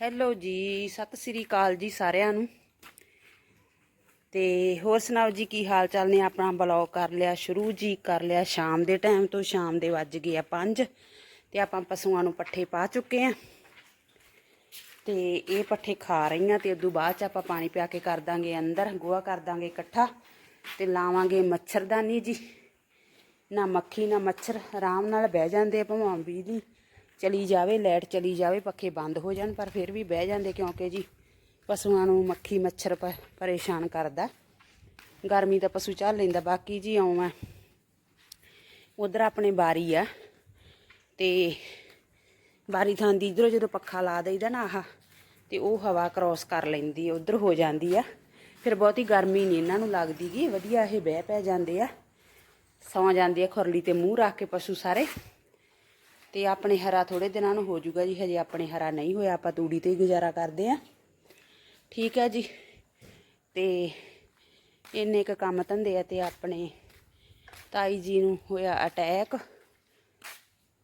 Hello ਜੀ, ਸਤਿ ਸ੍ਰੀ ਅਕਾਲ ਜੀ ਸਾਰਿਆਂ ਨੂੰ। ਤੇ ਹੋਰ ਸੁਣਾਓ ਜੀ, ਕੀ ਹਾਲ ਚਾਲ ਨੇ? ਆਪਣਾ ਬਲੌਗ ਕਰ ਲਿਆ, ਸ਼ੁਰੂ ਜੀ ਕਰ ਲਿਆ। ਸ਼ਾਮ ਦੇ ਟਾਈਮ ਤੋਂ ਸ਼ਾਮ ਦੇ ਵੱਜ ਗਏ ਆ 5 ਤੇ ਆਪਾਂ ਪਸ਼ੂਆਂ ਨੂੰ ਪੱਠੇ ਪਾ ਚੁੱਕੇ ਆ। ਤੇ ਇਹ ਪੱਠੇ ਖਾ ਰਹੀਆਂ ਤੇ ਉਦੋਂ ਬਾਅਦ ਚ ਆਪਾਂ ਪਾਣੀ ਪਿਆ ਕੇ ਕਰ ਦਾਂਗੇ ਅੰਦਰ, ਗੋਹਾ ਕਰ ਦਾਂਗੇ ਇਕੱਠਾ ਤੇ ਲਾਵਾਂਗੇ ਮੱਛਰਦਾਨੀ ਜੀ। ਨਾ ਮੱਖੀ, ਨਾ ਮੱਛਰ, ਆਰਾਮ ਨਾਲ ਬਹਿ ਜਾਂਦੇ ਆ ਭਾਵੇਂ ਬਿਜਲੀ ਚਲੀ ਜਾਵੇ, ਲਾਈਟ ਚਲੀ ਜਾਵੇ, ਪੱਖੇ ਬੰਦ ਹੋ ਜਾਣ, ਪਰ ਫਿਰ ਵੀ ਬਹਿ ਜਾਂਦੇ ਕਿਉਂਕਿ ਜੀ ਪਸ਼ੂਆਂ ਨੂੰ ਮੱਖੀ ਮੱਛਰ ਪ- ਪਰੇਸ਼ਾਨ ਕਰਦਾ। ਗਰਮੀ ਤਾਂ ਪਸ਼ੂ ਝੱਲ ਲੈਂਦਾ, ਬਾਕੀ ਜੀ ਆਉਂ ਆ ਉਧਰ ਆਪਣੇ ਬਾਰੀ ਆ ਤੇ ਬਾਰੀ ਥਾਂ ਦੀ ਇਧਰੋਂ ਜਦੋਂ ਪੱਖਾ ਲਾ ਦਈਦਾ ਨਾ ਆਹ, ਤੇ ਉਹ ਹਵਾ ਕ੍ਰੋਸ ਕਰ ਲੈਂਦੀ ਆ, ਉਧਰ ਹੋ ਜਾਂਦੀ ਆ। ਫਿਰ ਬਹੁਤੀ ਗਰਮੀ ਨਹੀਂ ਇਹਨਾਂ ਨੂੰ ਲੱਗਦੀ ਗੀ, ਵਧੀਆ ਇਹ ਬਹਿ ਪੈ ਜਾਂਦੇ ਆ। ਸੌਂ ਜਾਂਦੇ ਆ ਖੁਰਲੀ ਤੇ ਮੂੰਹ ਰੱਖ ਕੇ ਪਸ਼ੂ ਸਾਰੇ। ਤੇ ਆਪਣੇ ਹਰਾ ਥੋੜੇ ਦਿਨਾਂ ਨੂੰ ਹੋ ਜਾਊਗਾ ਜੀ, ਹਜੇ ਆਪਣੇ ਹਰਾ ਨਹੀਂ ਹੋਇਆ, ਆਪਾਂ ਤੂੜੀ ਤੇ ਹੀ ਗੁਜ਼ਾਰਾ ਕਰਦੇ ਆ ਠੀਕ ਹੈ ਜੀ। ਤੇ ਇੰਨੇ ਕ ਕੰਮ ਧੰਦੇ ਆ ਤੇ ਆਪਣੇ ਤਾਈ ਜੀ ਨੂੰ ਹੋਇਆ ਅਟੈਕ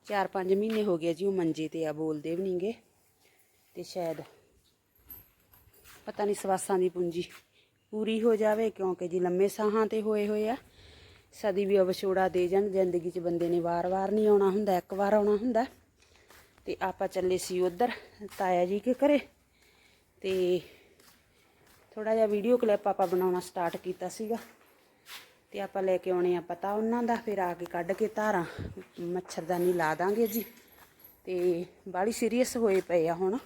4-5 ਮਹੀਨੇ ਹੋ ਗਏ ਜੀ, ਉਹ ਮੰਜੇ ਤੇ ਆ, ਬੋਲਦੇ ਵੀ ਨਹੀਂਗੇ ਤੇ ਸ਼ਾਇਦ ਪਤਾ ਨਹੀਂ ਸਵਾਸਾਂ ਦੀ ਪੂੰਜੀ ਪੂਰੀ ਹੋ ਜਾਵੇ, ਕਿਉਂਕਿ ਜੀ ਲੰਮੇ ਸਾਹਾਂ ਤੇ ਹੋਏ ਹੋਏ ਆ। ਸਦੀ ਵੀ ਵਿਛੋੜਾ ਦੇ ਜਾਣ, ਜ਼ਿੰਦਗੀ 'ਚ ਬੰਦੇ ਨੇ ਵਾਰ-ਵਾਰ ਨਹੀਂ ਆਉਣਾ ਹੁੰਦਾ, ਇੱਕ ਵਾਰ ਆਉਣਾ ਹੁੰਦਾ। ਤੇ ਆਪਾਂ ਚੱਲੇ ਸੀ ਉਧਰ, ਤਾਇਆ ਜੀ ਕੇ ਘਰੇ। ਤੇ ਥੋੜਾ ਜਿਹਾ ਵੀਡੀਓ ਕਲਿੱਪ ਆਪਾਂ ਬਣਾਉਣਾ ਸਟਾਰਟ ਕੀਤਾ ਸੀਗਾ। ਤੇ ਆਪਾਂ ਲੈ ਕੇ ਆਉਣੇ ਆ ਪਤਾ ਉਹਨਾਂ ਦਾ, ਫਿਰ ਆ ਕੇ ਕੱਢ ਕੇ ਧਾਰਾਂ ਮੱਛਰਦਾਨੀ ਲਾ ਦਾਂਗੇ ਜੀ। ਤੇ ਬਾਲੀ ਸੀਰੀਅਸ ਹੋਏ ਪਏ ਆ ਹੁਣ।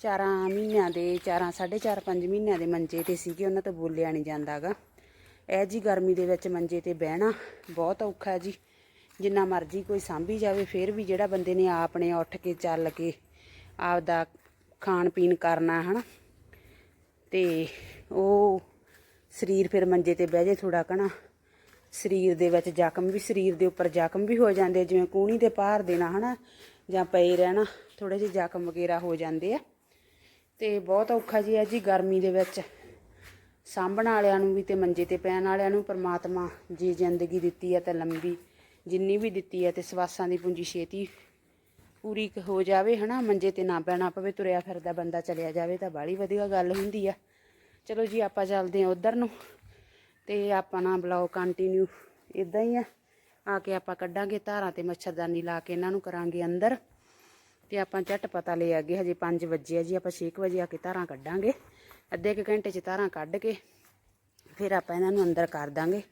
ਚਾਰਾਂ ਮਹੀਨਿਆਂ ਦੇ, ਚਾਰਾਂ, ਸਾਢੇ ਚਾਰ, ਪੰਜ ਮਹੀਨਿਆਂ ਦੇ ਮੰਜੇ ਤੇ ਸੀਗੇ, ਉਹਨਾਂ ਤੋਂ ਬੋਲਿਆ ਨਹੀਂ ਜਾਂਦਾਗਾ। ਇਹ ਜੀ ਗਰਮੀ ਦੇ ਵਿੱਚ ਮੰਜੇ ਤੇ ਬਹਿਣਾ ਬਹੁਤ ਔਖਾ ਜੀ। ਜਿੰਨਾ ਮਰਜ਼ੀ ਕੋਈ ਸਾਂਭੀ ਜਾਵੇ, ਫਿਰ ਵੀ ਜਿਹੜਾ ਬੰਦੇ ਨੇ ਆਪ ਨੇ ਉੱਠ ਕੇ ਚੱਲ ਕੇ ਆਪਦਾ ਖਾਣ ਪੀਣ ਕਰਨਾ, ਹਨਾ। ਤੇ ਉਹ ਸਰੀਰ ਫਿਰ ਮੰਜੇ ਤੇ ਬਹਿ ਜੇ ਥੋੜਾ ਕਣਾ ਸਰੀਰ ਦੇ ਵਿੱਚ ਜ਼ਖਮ ਵੀ, ਸਰੀਰ ਦੇ ਉੱਪਰ ਜ਼ਖਮ ਵੀ ਹੋ ਜਾਂਦੇ ਜਿਵੇਂ ਕੂਣੀ ਤੇ ਪਾਰ ਦੇਣਾ ਹਨਾ। ਜਾਂ ਪਏ ਰਹਿਣਾ ਥੋੜੇ ਜਿਹੇ ਜ਼ਖਮ ਵਗੈਰਾ ਹੋ ਜਾਂਦੇ ਆ। ਤੇ ਬਹੁਤ ਔਖਾ ਜੀ ਹੈ ਜੀ ਗਰਮੀ ਦੇ ਵਿੱਚ। ਸਾਂਭਣ ਵਾਲਿਆਂ ਨੂੰ ਵੀ ਤੇ ਮੰਜੇ ਤੇ ਪੈਣ ਵਾਲਿਆਂ ਨੂੰ ਪਰਮਾਤਮਾ ਜੇ ਜ਼ਿੰਦਗੀ ਦਿੱਤੀ ਹੈ ਤਾਂ ਲੰਬੀ, ਜਿੰਨੀ ਵੀ ਦਿੱਤੀ ਹੈ ਤੇ ਸਵਾਸਾਂ ਦੀ ਪੂੰਜੀ ਛੇਤੀ ਪੂਰੀ ਕੁ ਹੋ ਜਾਵੇ, ਹਨਾ? ਮੰਜੇ ਤੇ ਨਾ ਪੈਣਾ ਪਵੇ, ਤੁਰਿਆ ਫਿਰਦਾ ਬੰਦਾ ਚਲਿਆ ਜਾਵੇ ਤਾਂ ਬਾਲੀ ਵਧੀਆ ਗੱਲ ਹੁੰਦੀ ਆ। ਚਲੋ ਜੀ, ਆਪਾਂ ਚੱਲਦੇ ਹਾਂ ਉਧਰ ਨੂੰ ਤੇ ਆਪਾਂ ਨਾ ਬਲੌਗ ਕੰਟੀਨਿਊ ਇਦਾਂ ਹੀ ਆ। ਆ ਕੇ ਆਪਾਂ ਕੱਢਾਂਗੇ ਧਾਰਾਂ ਤੇ ਮੱਛਰਦਾਨੀ ਲਾ ਕੇ ਇਹਨਾਂ ਨੂੰ ਕਰਾਂਗੇ ਅੰਦਰ ਤੇ ਆਪਾਂ ਝਟ ਪਤਾ ਲੈ ਆਗੇ, ਹਜੇ 5 ਵਜੇ ਆ ਜੀ, ਆਪਾਂ 6 ਵਜੇ ਆ ਕੇ ਧਾਰਾਂ ਕੱਢਾਂਗੇ। ਅੱਧੇ ਕੁ ਘੰਟੇ 'ਚ ਧਾਰਾਂ ਕੱਢ ਕੇ ਫਿਰ ਆਪਾਂ ਇਹਨਾਂ ਨੂੰ ਅੰਦਰ ਕਰ ਦਾਂਗੇ।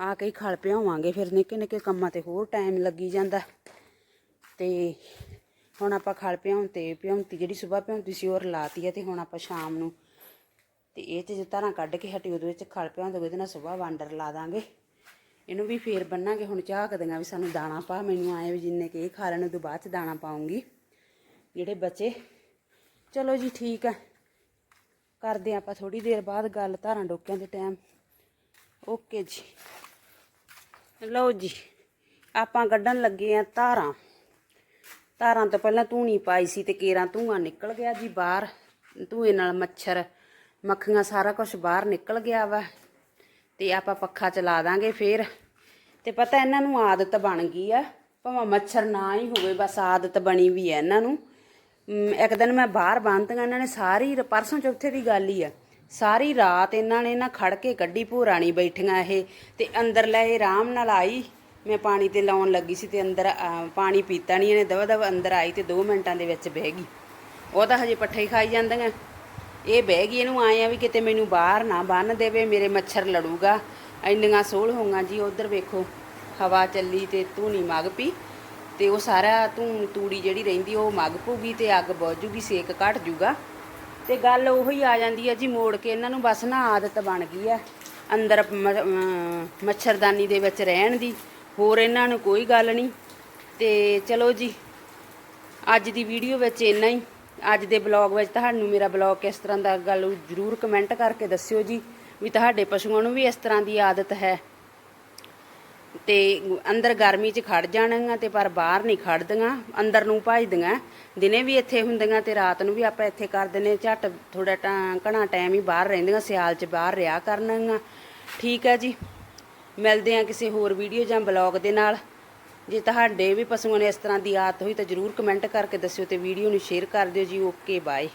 ਆ ਕੇ ਹੀ ਖਲ ਪਿਆਵਾਂਗੇ। ਫਿਰ ਨਿੱਕੇ ਨਿੱਕੇ ਕੰਮਾਂ ਤੇ ਹੋਰ ਟਾਈਮ ਲੱਗੀ ਜਾਂਦਾ। ਤੇ ਹੁਣ ਆਪਾਂ ਖਲ ਪਿਆਉਣ ਤੇ ਪਿਆਉਂਤੀ, ਜਿਹੜੀ ਸਵੇਰ ਪਿਆਉਂਤੀ ਸੀ ਉਹ ਲਾਤੀ ਹੈ ਤੇ ਹੁਣ ਆਪਾਂ ਸ਼ਾਮ ਨੂੰ ਤੇ ਇਹ ਚ ਜੇ ਧਾਰਾਂ ਕੱਢ ਕੇ ਹਟੀ, ਉਹਦੇ ਵਿੱਚ ਖਲ ਪਿਆਉਂਦੇ ਉਹਦੇ ਨਾਲ ਸਵੇਰ ਵਾਂਡਰ ਲਾ ਦਾਂਗੇ। ਇਹਨੂੰ ਵੀ ਫੇਰ ਬੰਨਾਂਗੇ। ਹੁਣ ਚਾਹ ਝਾਕਦੀਆਂ ਵੀ ਸਾਨੂੰ ਦਾਣਾ ਪਾ। ਮੈਨੂੰ ਆਏ ਵੀ ਜਿੰਨੇ ਕਿ ਇਹ ਖਾ ਲੈਣ ਤੋਂ ਬਾਅਦ ਚ ਦਾਣਾ ਪਾਉਂਗੀ। ਜਿਹੜੇ ਬੱਚੇ। ਚਲੋ ਜੀ, ਠੀਕ ਹੈ ਕਰਦੇ ਹਾਂ ਆਪਾਂ ਥੋੜੀ ਦੇਰ ਬਾਅਦ ਗੱਲ, ਧਾਰਾਂ ਡੋਕਿਆਂ ਦੇ ਟਾਈਮ ਓਕੇ ਜੀ। ਲਓ ਜੀ, ਆਪਾਂ ਕੱਢਣ ਲੱਗੇ ਆ ਧਾਰਾਂ। ਧਾਰਾਂ ਤੋਂ ਪਹਿਲਾਂ ਧੂਣੀ ਪਾਈ ਸੀ ਤੇ ਕੇਰਾਂ ਧੂਆਂ ਨਿਕਲ ਗਿਆ ਜੀ ਬਾਹਰ। ਧੂਏ ਨਾਲ ਮੱਛਰ, ਮੱਖੀਆਂ ਸਾਰਾ ਕੁਝ ਬਾਹਰ ਨਿਕਲ ਗਿਆ ਵਾ। ਤੇ ਆਪਾਂ ਪੱਖਾ ਚਲਾ ਦਾਂਗੇ ਫੇਰ। ਤੇ ਪਤਾ ਇਹਨਾਂ ਨੂੰ ਆਦਤ ਬਣ ਗਈ ਆ। ਭਾਵੇਂ ਮੱਛਰ ਨਾ ਹੀ ਹੋਵੇ, ਬਸ ਆਦਤ ਬਣੀ ਵੀ ਹੈ ਇਹਨਾਂ ਨੂੰ। ਇੱਕ ਦਿਨ ਮੈਂ ਬਾਹਰ ਬੰਨਤੀਆਂ, ਇਹਨਾਂ ਨੇ ਸਾਰੀ ਪਰਸੋਂ ਚੌਥੇ ਦੀ ਗੱਲ ਹੀ ਆ। ਸਾਰੀ ਰਾਤ ਇਹਨਾਂ ਨੇ ਨਾ ਖੜ ਕੇ ਕੱਢੀ ਭੂਰਾਣੀ ਬੈਠੀਆਂ ਇਹ, ਤੇ ਅੰਦਰ ਲੈ ਇਹ ਆਰਾਮ ਨਾਲ ਆਈ। ਮੈਂ ਪਾਣੀ ਤੇ ਲਾਉਣ ਲੱਗੀ ਸੀ ਤੇ ਅੰਦਰ ਪਾਣੀ ਪੀਤਾ ਨਹੀਂ ਇਹਨੇ ਦਵਾ ਦਵਾ ਅੰਦਰ ਆਈ ਤੇ 2 ਮਿੰਟਾਂ ਦੇ ਵਿੱਚ ਬਹਿ ਗਈ। ਉਹ ਤਾਂ ਹਜੇ ਪੱਠੇ ਹੀ ਖਾਈ ਜਾਂਦੀਆਂ। ਇਹ ਬਹਿ ਗਈ, ਇਹਨੂੰ ਆਏ ਆ ਵੀ ਕਿਤੇ ਮੈਨੂੰ ਬਾਹਰ ਨਾ ਬੰਨ ਦੇਵੇ, ਮੇਰੇ ਮੱਛਰ ਲੜੂਗਾ। ਇੰਨੀਆਂ ਸੋਲ ਹੋਊਗਾ ਜੀ, ਉਧਰ ਵੇਖੋ। ਹਵਾ ਚੱਲੀ ਤੇ ਨਹੀਂ ਮਗ ਪੀ। ਤੇ ਉਹ ਸਾਰਾ ਧੂਣ ਤੂੜੀ ਜਿਹੜੀ ਰਹਿੰਦੀ ਉਹ ਮੱਗ ਪੂਗੀ ਤੇ ਅੱਗ ਬੁਝ ਜੂਗੀ, ਸੇਕ ਘਟ ਜੂਗਾ। ਤੇ ਗੱਲ ਉਹੀ ਆ ਜਾਂਦੀ ਹੈ ਜੀ, ਮੋੜ ਕੇ ਇਹਨਾਂ ਨੂੰ ਬਸ ਨਾ ਆਦਤ ਬਣ ਗਈ ਹੈ ਅੰਦਰ ਮ- ਮੱਛਰਦਾਨੀ ਦੇ ਵਿੱਚ ਰਹਿਣ ਦੀ, ਹੋਰ ਇਹਨਾਂ ਨੂੰ ਕੋਈ ਗੱਲ ਨਹੀਂ। ਤੇ ਚਲੋ ਜੀ, ਅੱਜ ਦੀ ਵੀਡੀਓ ਵਿੱਚ ਇੰਨਾ ਹੀ। ਅੱਜ ਦੇ ਬਲੌਗ ਵਿੱਚ ਤੁਹਾਨੂੰ ਮੇਰਾ ਬਲੌਗ ਕਿਸ ਤਰ੍ਹਾਂ ਦਾ, ਗੱਲ ਜਰੂਰ ਕਮੈਂਟ ਕਰਕੇ ਦੱਸਿਓ ਜੀ, ਵੀ ਤੁਹਾਡੇ ਪਸ਼ੂਆਂ ਨੂੰ ਵੀ ਇਸ ਤਰ੍ਹਾਂ ਦੀ ਆਦਤ ਹੈ। ਤੇ ਅੰਦਰ ਗਰਮੀ 'ਚ ਖੜ ਜਾਣਗੀਆਂ ਤੇ ਪਰ ਬਾਹਰ ਨਹੀਂ ਖੜਦੀਆਂ, ਅੰਦਰ ਨੂੰ ਭਜਦੀਆਂ। ਦਿਨੇ ਵੀ ਇੱਥੇ ਹੁੰਦੀਆਂ ਤੇ ਰਾਤ ਨੂੰ ਵੀ ਆਪਾਂ ਇੱਥੇ ਕਰ ਦਿੰਨੇ ਝੱਟ ਥੋੜਾ ਘਣਾ ਟਾਈਮ ਹੀ ਬਾਹਰ ਰਹਿੰਦੀਆਂ, ਸਿਆਲ 'ਚ ਬਾਹਰ ਰਿਹਾ ਕਰਨਗੀਆਂ। ਠੀਕ ਹੈ ਜੀ। ਮਿਲਦੇ ਆ ਕਿਸੇ ਹੋਰ ਵੀਡੀਓ ਜਾਂ ਬਲੌਗ ਦੇ ਨਾਲ। ਜੇ ਤੁਹਾਡੇ ਵੀ ਪਸ਼ੂਆਂ ਨੇ ਇਸ ਤਰ੍ਹਾਂ ਦੀ ਆਦਤ ਹੋਈ ਤਾਂ ਜਰੂਰ ਕਮੈਂਟ ਕਰਕੇ ਦੱਸਿਓ ਤੇ ਵੀਡੀਓ ਨੂੰ ਸ਼ੇਅਰ ਕਰ ਦਿਓ ਜੀ। Okay bye